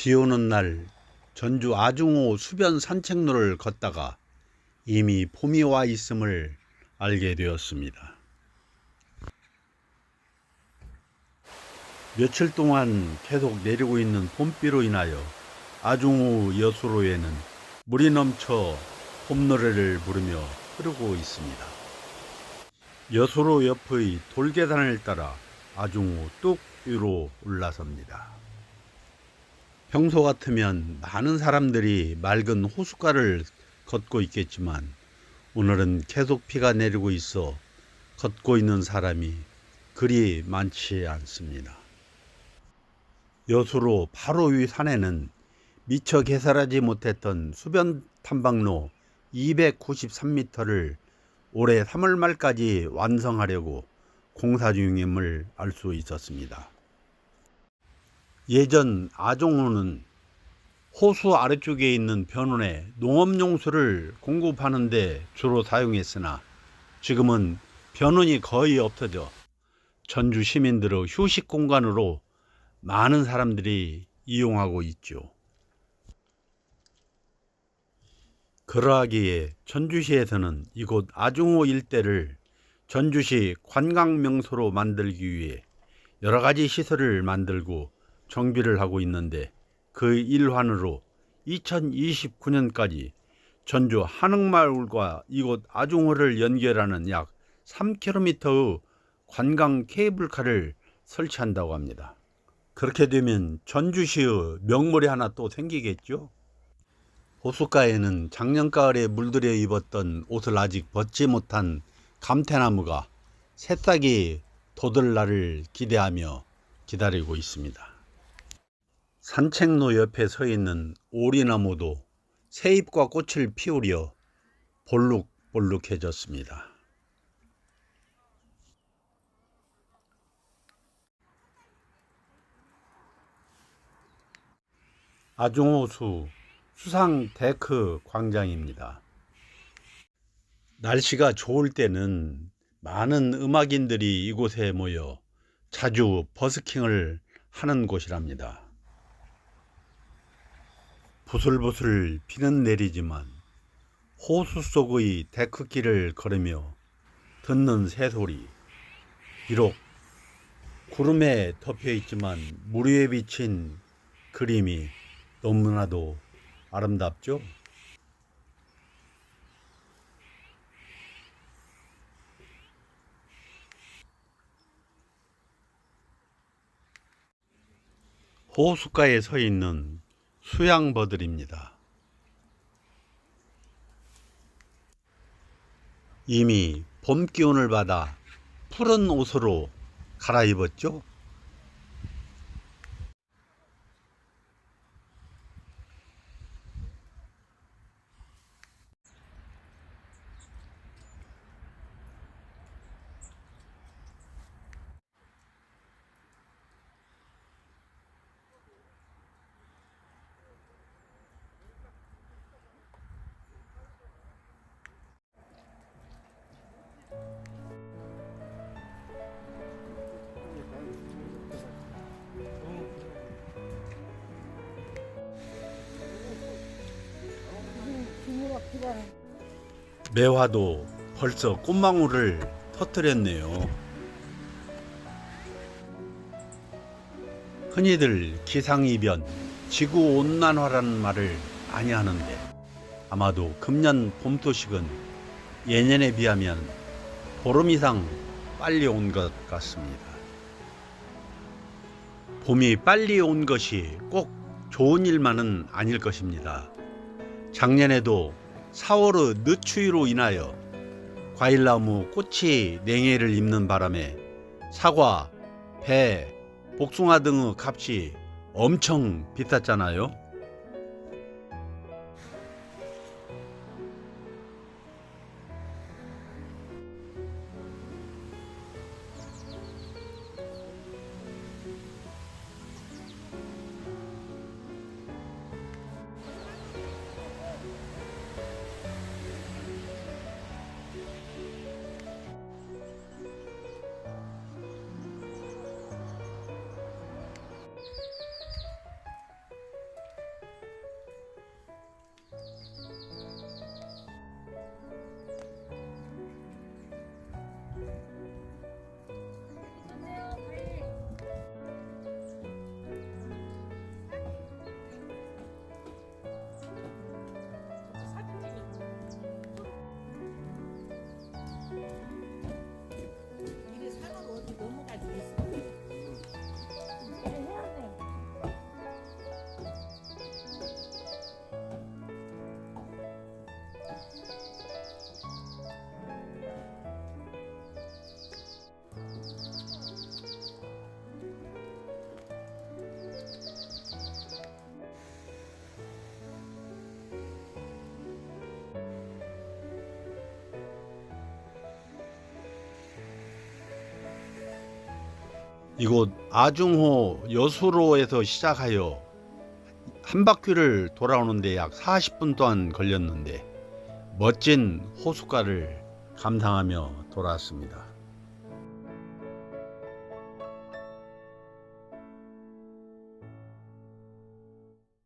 비 오는 날 전주 아중호 수변 산책로를 걷다가 이미 봄이 와 있음을 알게 되었습니다. 며칠 동안 계속 내리고 있는 봄비로 인하여 아중호 여수로에는 물이 넘쳐 봄노래를 부르며 흐르고 있습니다. 여수로 옆의 돌계단을 따라 아중호 뚝 위로 올라섭니다. 평소 같으면 많은 사람들이 맑은 호숫가를 걷고 있겠지만 오늘은 계속 비가 내리고 있어 걷고 있는 사람이 그리 많지 않습니다. 여수로 바로 위 산에는 미처 개설하지 못했던 수변 탐방로 293m를 올해 3월 말까지 완성하려고 공사 중임을 알 수 있었습니다. 예전 아종호는 호수 아래쪽에 있는 변원에 농업용수를 공급하는데 주로 사용했으나 지금은 변원이 거의 없어져 전주 시민들의 휴식 공간으로 많은 사람들이 이용하고 있죠. 그러하기에 전주시에서는 이곳 아중호 일대를 전주시 관광 명소로 만들기 위해 여러 가지 시설을 만들고 정비를 하고 있는데 그 일환으로 2029년까지 전주 한옥마을과 이곳 아중호를 연결하는 약 3km의 관광 케이블카를 설치한다고 합니다. 그렇게 되면 전주시의 명물이 하나 또 생기겠죠? 호숫가에는 작년 가을에 물들여 입었던 옷을 아직 벗지 못한 감태나무가 새싹이 돋을 날을 기대하며 기다리고 있습니다. 산책로 옆에 서 있는 오리나무도 새잎과 꽃을 피우려 볼록볼록해졌습니다. 아중호수 수상 데크 광장입니다. 날씨가 좋을 때는 많은 음악인들이 이곳에 모여 자주 버스킹을 하는 곳이랍니다. 부슬부슬 비는 내리지만 호수 속의 데크길을 걸으며 듣는 새소리 비록 구름에 덮여 있지만 물 위에 비친 그림이 너무나도 아름답죠? 호숫가에 서 있는 수양버들입니다. 이미 봄 기운을 받아 푸른 옷으로 갈아입었죠? 매화도 벌써 꽃망울을 터뜨렸네요. 흔히들 기상이변, 지구온난화라는 말을 많이 하는데 아마도 금년 봄 소식은 예년에 비하면 보름 이상 빨리 온 것 같습니다. 봄이 빨리 온 것이 꼭 좋은 일만은 아닐 것입니다. 작년에도 4월의 늦추위로 인하여 과일나무 꽃이 냉해를 입는 바람에 사과, 배, 복숭아 등의 값이 엄청 비쌌잖아요. 이곳 아중호 여수로에서 시작하여 한 바퀴를 돌아오는데 약 40분 동안 걸렸는데 멋진 호숫가를 감상하며 돌아왔습니다.